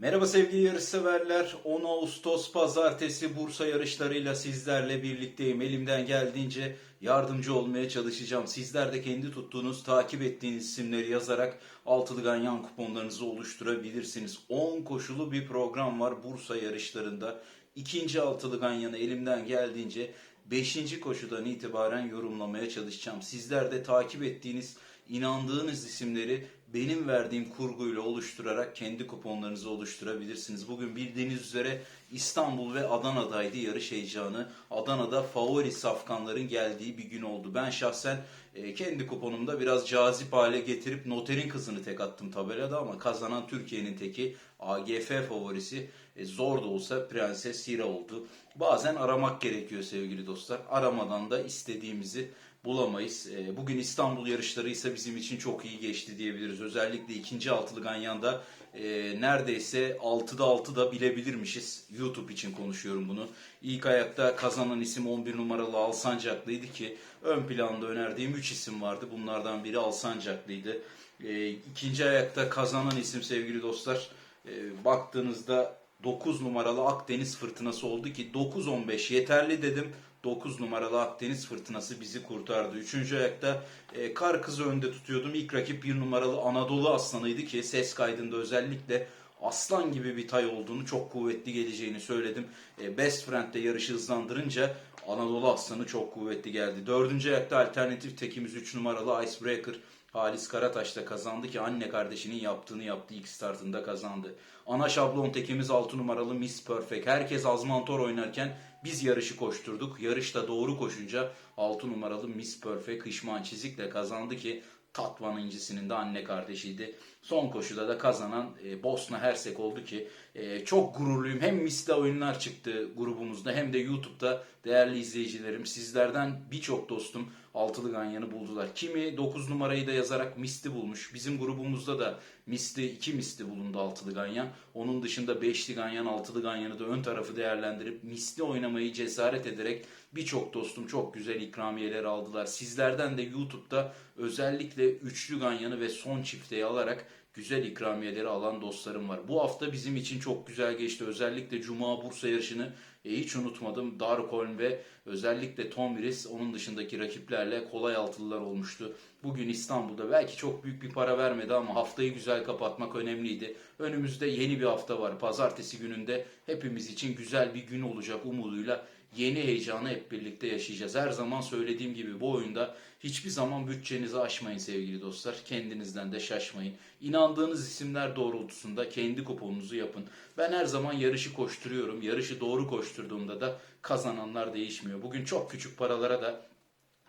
Merhaba sevgili yarışseverler. 10 Ağustos pazartesi Bursa yarışlarıyla sizlerle birlikteyim. Elimden geldiğince yardımcı olmaya çalışacağım. Sizler de kendi tuttuğunuz, takip ettiğiniz isimleri yazarak altılı ganyan kuponlarınızı oluşturabilirsiniz. 10 koşulu bir program var Bursa yarışlarında. İkinci altılı ganyanı elimden geldiğince 5. koşudan itibaren yorumlamaya çalışacağım. Sizler de takip ettiğiniz, inandığınız isimleri benim verdiğim kurguyla oluşturarak kendi kuponlarınızı oluşturabilirsiniz. Bugün bildiğiniz üzere İstanbul ve Adana'daydı yarış heyecanı. Adana'da favori safkanların geldiği bir gün oldu. Ben şahsen e, kendi kuponumda biraz cazip hale getirip noterin kızını tek attım tabelada ama kazanan Türkiye'nin teki AGF favorisi e, zor da olsa Prenses Hira oldu. Bazen aramak gerekiyor sevgili dostlar. Aramadan da istediğimizi bulamayız. E, Bugün İstanbul yarışları ise bizim için çok iyi geçti diyebiliriz. Özellikle ikinci altılı Ganyan'da e, neredeyse 6'da 6 da bilebilirmişiz. YouTube için konuşuyorum bunu. İlk ayakta kazanan isim 11 numaralı Alsancaklı'ydı ki ön planda önerdiğim 3 isim vardı. Bunlardan biri Alsancaklı'ydı. E, ikinci ayakta kazanan isim sevgili dostlar e, baktığınızda 9 numaralı Akdeniz fırtınası oldu ki 9-15 yeterli dedim. 9 numaralı Akdeniz fırtınası bizi kurtardı. Üçüncü ayakta e, kar kızı önde tutuyordum. İlk rakip 1 numaralı Anadolu Aslanı'ydı ki ses kaydında özellikle aslan gibi bir tay olduğunu, çok kuvvetli geleceğini söyledim. E, Best Friend'de yarışı hızlandırınca Anadolu Aslanı çok kuvvetli geldi. Dördüncü ayakta alternatif tekimiz 3 numaralı Icebreaker. Halis Karataş da kazandı ki anne kardeşinin yaptığını yaptı ilk startında kazandı. Ana şablon tekimiz 6 numaralı Miss Perfect. Herkes azmantor oynarken biz yarışı koşturduk. Yarışta doğru koşunca 6 numaralı Miss Perfect Hışman Çizik'le kazandı ki Tatvan incisinin de anne kardeşiydi. Son koşuda da kazanan e, Bosna Hersek oldu ki e, çok gururluyum. Hem Mis'le oyunlar çıktı grubumuzda hem de YouTube'da değerli izleyicilerim sizlerden birçok dostum altılı ganyanı buldular. Kimi 9 numarayı da yazarak Mis'ti bulmuş. Bizim grubumuzda da Mis'ti 2 Mis'ti bulundu altılı ganyan. Onun dışında 5'li ganyan, altılı ganyanı da ön tarafı değerlendirip Mis'li oynamayı cesaret ederek birçok dostum çok güzel ikramiyeler aldılar. Sizlerden de YouTube'da özellikle üçlü ganyanı ve son çifteyi alarak güzel ikramiyeleri alan dostlarım var. Bu hafta bizim için çok güzel geçti. Özellikle Cuma Bursa yarışını e, hiç unutmadım. Darkolm ve özellikle Tom Riss onun dışındaki rakiplerle kolay altılılar olmuştu. Bugün İstanbul'da belki çok büyük bir para vermedi ama haftayı güzel kapatmak önemliydi. Önümüzde yeni bir hafta var. Pazartesi gününde hepimiz için güzel bir gün olacak umuduyla yeni heyecanı hep birlikte yaşayacağız. Her zaman söylediğim gibi bu oyunda hiçbir zaman bütçenizi aşmayın sevgili dostlar. Kendinizden de şaşmayın. İnandığınız isimler doğrultusunda kendi kuponunuzu yapın. Ben her zaman yarışı koşturuyorum. Yarışı doğru koşturduğumda da kazananlar değişmiyor. Bugün çok küçük paralara da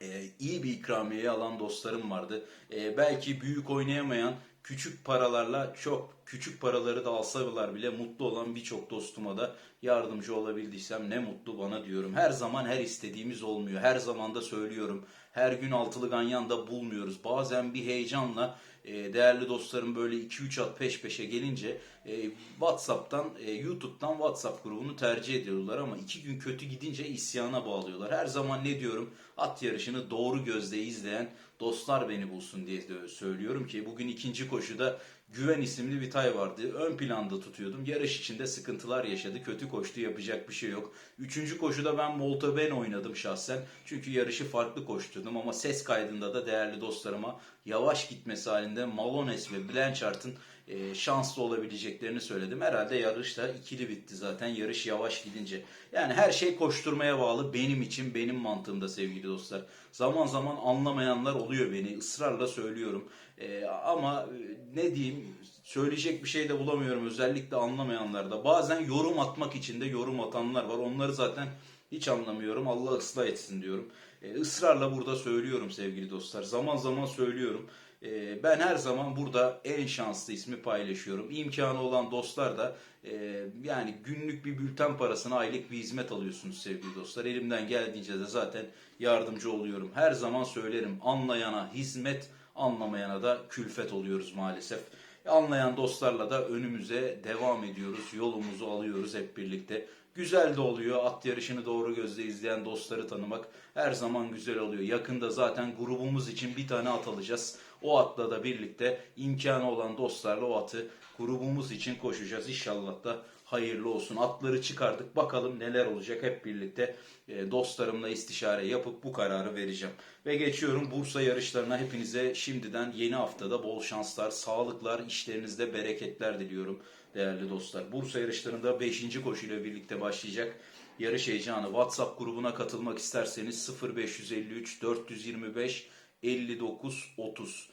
e, iyi bir ikramiye alan dostlarım vardı. E, belki büyük oynayamayan küçük paralarla çok küçük paraları da alsalar bile mutlu olan birçok dostuma da yardımcı olabildiysem ne mutlu bana diyorum. Her zaman her istediğimiz olmuyor. Her zaman da söylüyorum. Her gün altılı ganyan da bulmuyoruz. Bazen bir heyecanla e, değerli dostlarım böyle 2-3 at peş peşe gelince e, WhatsApp'tan, e, YouTube'dan WhatsApp grubunu tercih ediyorlar ama iki gün kötü gidince isyana bağlıyorlar. Her zaman ne diyorum? At yarışını doğru gözle izleyen dostlar beni bulsun diye de söylüyorum ki bugün ikinci koşuda Güven isimli bir tay vardı. Ön planda tutuyordum. Yarış içinde sıkıntılar yaşadı. Kötü koştu yapacak bir şey yok. Üçüncü koşuda ben Moltaben oynadım şahsen. Çünkü yarışı farklı koşturdum ama ses kaydında da değerli dostlarıma yavaş gitmesi halinde Malones ve Blanchard'ın e, şanslı olabileceklerini söyledim. Herhalde yarışta ikili bitti zaten yarış yavaş gidince. Yani her şey koşturmaya bağlı benim için benim mantığımda sevgili dostlar. Zaman zaman anlamayanlar oluyor beni ısrarla söylüyorum. E, ama e, ne diyeyim söyleyecek bir şey de bulamıyorum özellikle anlamayanlarda. Bazen yorum atmak için de yorum atanlar var. Onları zaten hiç anlamıyorum. Allah ıslah etsin diyorum. E, ısrarla burada söylüyorum sevgili dostlar. Zaman zaman söylüyorum. E, ben her zaman burada en şanslı ismi paylaşıyorum. İmkanı olan dostlar da e, yani günlük bir bülten parasına aylık bir hizmet alıyorsunuz sevgili dostlar. Elimden geldiğince de zaten yardımcı oluyorum. Her zaman söylerim anlayana hizmet anlamayana da külfet oluyoruz maalesef. Anlayan dostlarla da önümüze devam ediyoruz. Yolumuzu alıyoruz hep birlikte. Güzel de oluyor. At yarışını doğru gözle izleyen dostları tanımak her zaman güzel oluyor. Yakında zaten grubumuz için bir tane at alacağız. O atla da birlikte imkanı olan dostlarla o atı grubumuz için koşacağız. İnşallah da hayırlı olsun. Atları çıkardık. Bakalım neler olacak hep birlikte e, dostlarımla istişare yapıp bu kararı vereceğim. Ve geçiyorum Bursa yarışlarına. Hepinize şimdiden yeni haftada bol şanslar, sağlıklar, işlerinizde bereketler diliyorum değerli dostlar. Bursa yarışlarında 5. koşuyla birlikte başlayacak. Yarış heyecanı WhatsApp grubuna katılmak isterseniz 0553 425 59 30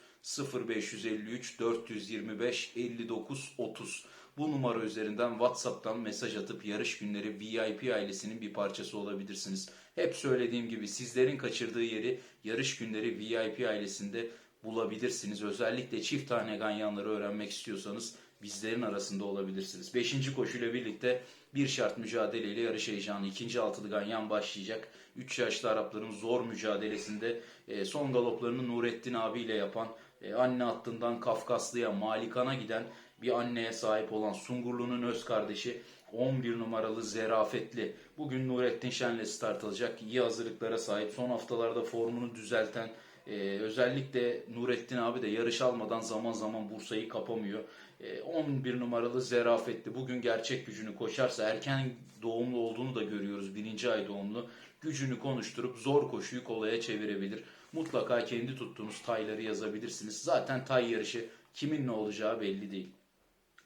0553 425 59 30 bu numara üzerinden WhatsApp'tan mesaj atıp yarış günleri VIP ailesinin bir parçası olabilirsiniz. Hep söylediğim gibi sizlerin kaçırdığı yeri yarış günleri VIP ailesinde bulabilirsiniz. Özellikle çift tane ganyanları öğrenmek istiyorsanız bizlerin arasında olabilirsiniz. Beşinci koşuyla birlikte bir şart mücadeleyle yarış heyecanı. ikinci altılı ganyan başlayacak. 3 yaşlı Arapların zor mücadelesinde e, son galoplarını Nurettin abiyle yapan, e, anne hattından Kafkaslı'ya, Malikan'a giden bir anneye sahip olan Sungurlu'nun öz kardeşi 11 numaralı Zerafetli. Bugün Nurettin Şen'le start alacak. İyi hazırlıklara sahip. Son haftalarda formunu düzelten ee, özellikle Nurettin abi de yarış almadan zaman zaman Bursa'yı kapamıyor. Ee, 11 numaralı Zerafetli bugün gerçek gücünü koşarsa erken doğumlu olduğunu da görüyoruz. Birinci ay doğumlu. Gücünü konuşturup zor koşuyu kolaya çevirebilir. Mutlaka kendi tuttuğunuz tayları yazabilirsiniz. Zaten tay yarışı kimin ne olacağı belli değil.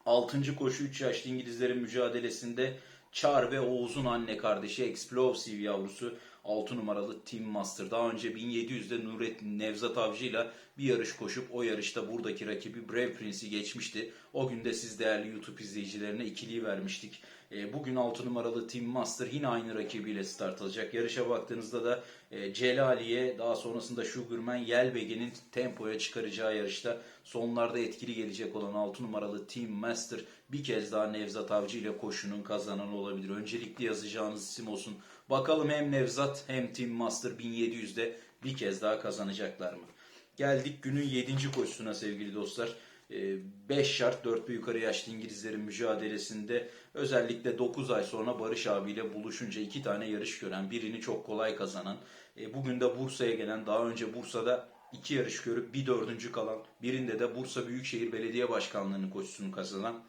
6. koşu 3 yaşlı İngilizlerin mücadelesinde Char ve Oğuz'un anne kardeşi Explosive yavrusu 6 numaralı Team Master. Daha önce 1700'de Nurettin Nevzat Avcı ile bir yarış koşup o yarışta buradaki rakibi Brave Prince'i geçmişti. O gün de siz değerli YouTube izleyicilerine ikiliyi vermiştik. E, bugün 6 numaralı Team Master yine aynı rakibiyle start alacak. Yarışa baktığınızda da e, Celaliye daha sonrasında Sugarman Yelbege'nin tempoya çıkaracağı yarışta sonlarda etkili gelecek olan 6 numaralı Team Master bir kez daha Nevzat Avcı ile koşunun kazananı olabilir. Öncelikli yazacağınız isim olsun. Bakalım hem Nevzat hem Team Master 1700'de bir kez daha kazanacaklar mı? Geldik günün 7. koşusuna sevgili dostlar. 5 şart 4 ve yukarı yaşlı İngilizlerin mücadelesinde özellikle 9 ay sonra Barış abiyle buluşunca iki tane yarış gören birini çok kolay kazanan e, bugün de Bursa'ya gelen daha önce Bursa'da iki yarış görüp bir dördüncü kalan birinde de Bursa Büyükşehir Belediye Başkanlığı'nın koşusunu kazanan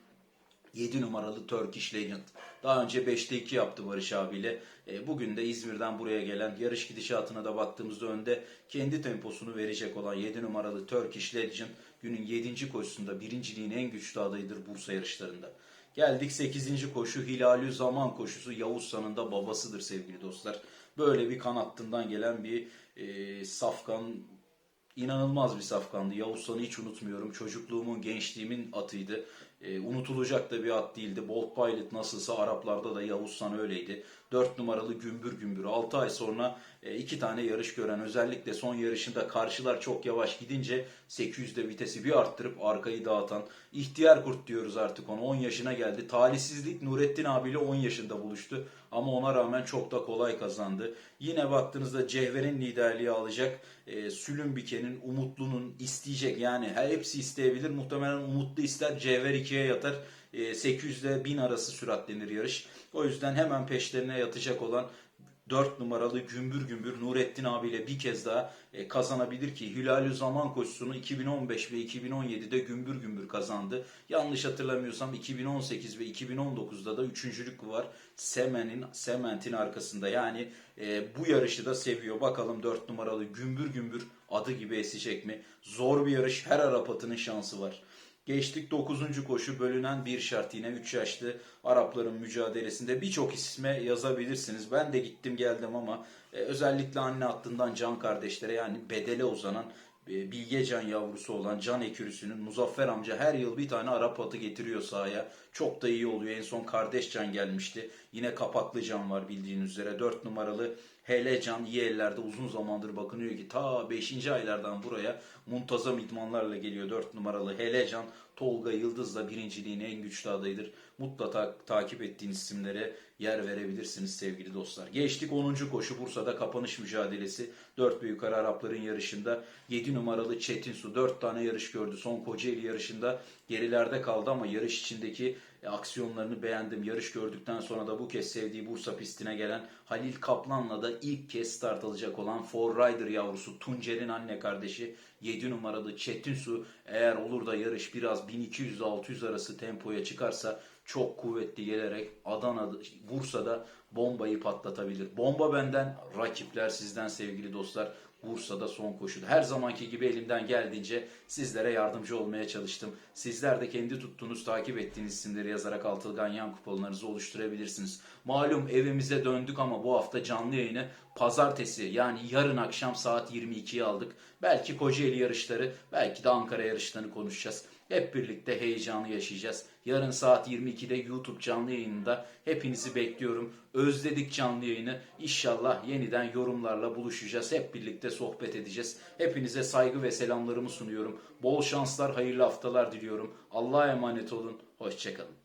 7 numaralı Turkish Legend. Daha önce 5'te 2 yaptı Barış abiyle. E, bugün de İzmir'den buraya gelen yarış gidişatına da baktığımızda önde kendi temposunu verecek olan 7 numaralı Turkish Legend günün 7. koşusunda birinciliğin en güçlü adayıdır Bursa yarışlarında. Geldik 8. koşu Hilalü Zaman koşusu Yavuz San'ın babasıdır sevgili dostlar. Böyle bir kan hattından gelen bir e, safkan inanılmaz bir safkandı. Yavuz San'ı hiç unutmuyorum. Çocukluğumun, gençliğimin atıydı. E, unutulacak da bir at değildi. Bolt Pilot nasılsa Araplarda da Yavuz San öyleydi. 4 numaralı gümbür gümbür. 6 ay sonra e, iki tane yarış gören özellikle son yarışında karşılar çok yavaş gidince 800'de vitesi bir arttırıp arkayı dağıtan ihtiyar kurt diyoruz artık ona 10 yaşına geldi. Talihsizlik Nurettin abiyle 10 yaşında buluştu ama ona rağmen çok da kolay kazandı. Yine baktığınızda Cevher'in liderliği alacak. E, Sülümbike'nin, Umutlu'nun isteyecek yani hepsi isteyebilir. Muhtemelen Umutlu ister Cevher 2'ye yatar. E, 800 ile 1000 arası süratlenir yarış. O yüzden hemen peşlerine yatacak olan 4 numaralı gümbür gümbür Nurettin abiyle bir kez daha e, kazanabilir ki Hilalü Zaman koşusunu 2015 ve 2017'de gümbür gümbür kazandı. Yanlış hatırlamıyorsam 2018 ve 2019'da da üçüncülük var. Semen'in Sement'in arkasında. Yani e, bu yarışı da seviyor. Bakalım 4 numaralı gümbür gümbür adı gibi esecek mi? Zor bir yarış. Her Arap atının şansı var. Geçtik 9. koşu bölünen bir şart yine 3 yaşlı Arapların mücadelesinde birçok isme yazabilirsiniz. Ben de gittim geldim ama e, özellikle anne hattından can kardeşlere yani bedele uzanan e, Bilgecan yavrusu olan Can Ekürüsü'nün Muzaffer amca her yıl bir tane Arap atı getiriyor sahaya. Çok da iyi oluyor. En son kardeş Can gelmişti. Yine kapaklı Can var bildiğiniz üzere. 4 numaralı Hele Can iyi ellerde uzun zamandır bakınıyor ki ta 5. aylardan buraya muntazam idmanlarla geliyor 4 numaralı Hele Can. Tolga Yıldız da birinciliğin en güçlü adayıdır. Mutlaka takip ettiğiniz isimlere yer verebilirsiniz sevgili dostlar. Geçtik 10. koşu Bursa'da kapanış mücadelesi. 4 ve yukarı Arapların yarışında 7 numaralı Çetin Su 4 tane yarış gördü. Son Kocaeli yarışında gerilerde kaldı ama yarış içindeki E, aksiyonlarını beğendim. Yarış gördükten sonra da bu kez sevdiği Bursa pistine gelen Halil Kaplan'la da ilk kez start alacak olan For Rider yavrusu Tuncer'in anne kardeşi 7 numaralı Çetin Su eğer olur da yarış biraz 1200-600 arası tempoya çıkarsa çok kuvvetli gelerek Adana'da, Bursa'da bombayı patlatabilir. Bomba benden, rakipler sizden sevgili dostlar. Bursa'da son koşuda. Her zamanki gibi elimden geldiğince sizlere yardımcı olmaya çalıştım. Sizler de kendi tuttuğunuz, takip ettiğiniz isimleri yazarak Altılgan Yan kuponlarınızı oluşturabilirsiniz. Malum evimize döndük ama bu hafta canlı yayını pazartesi yani yarın akşam saat 22'ye aldık. Belki Kocaeli yarışları, belki de Ankara yarışlarını konuşacağız. Hep birlikte heyecanı yaşayacağız. Yarın saat 22'de YouTube canlı yayınında hepinizi bekliyorum. Özledik canlı yayını. İnşallah yeniden yorumlarla buluşacağız. Hep birlikte sohbet edeceğiz. Hepinize saygı ve selamlarımı sunuyorum. Bol şanslar, hayırlı haftalar diliyorum. Allah'a emanet olun. Hoşçakalın.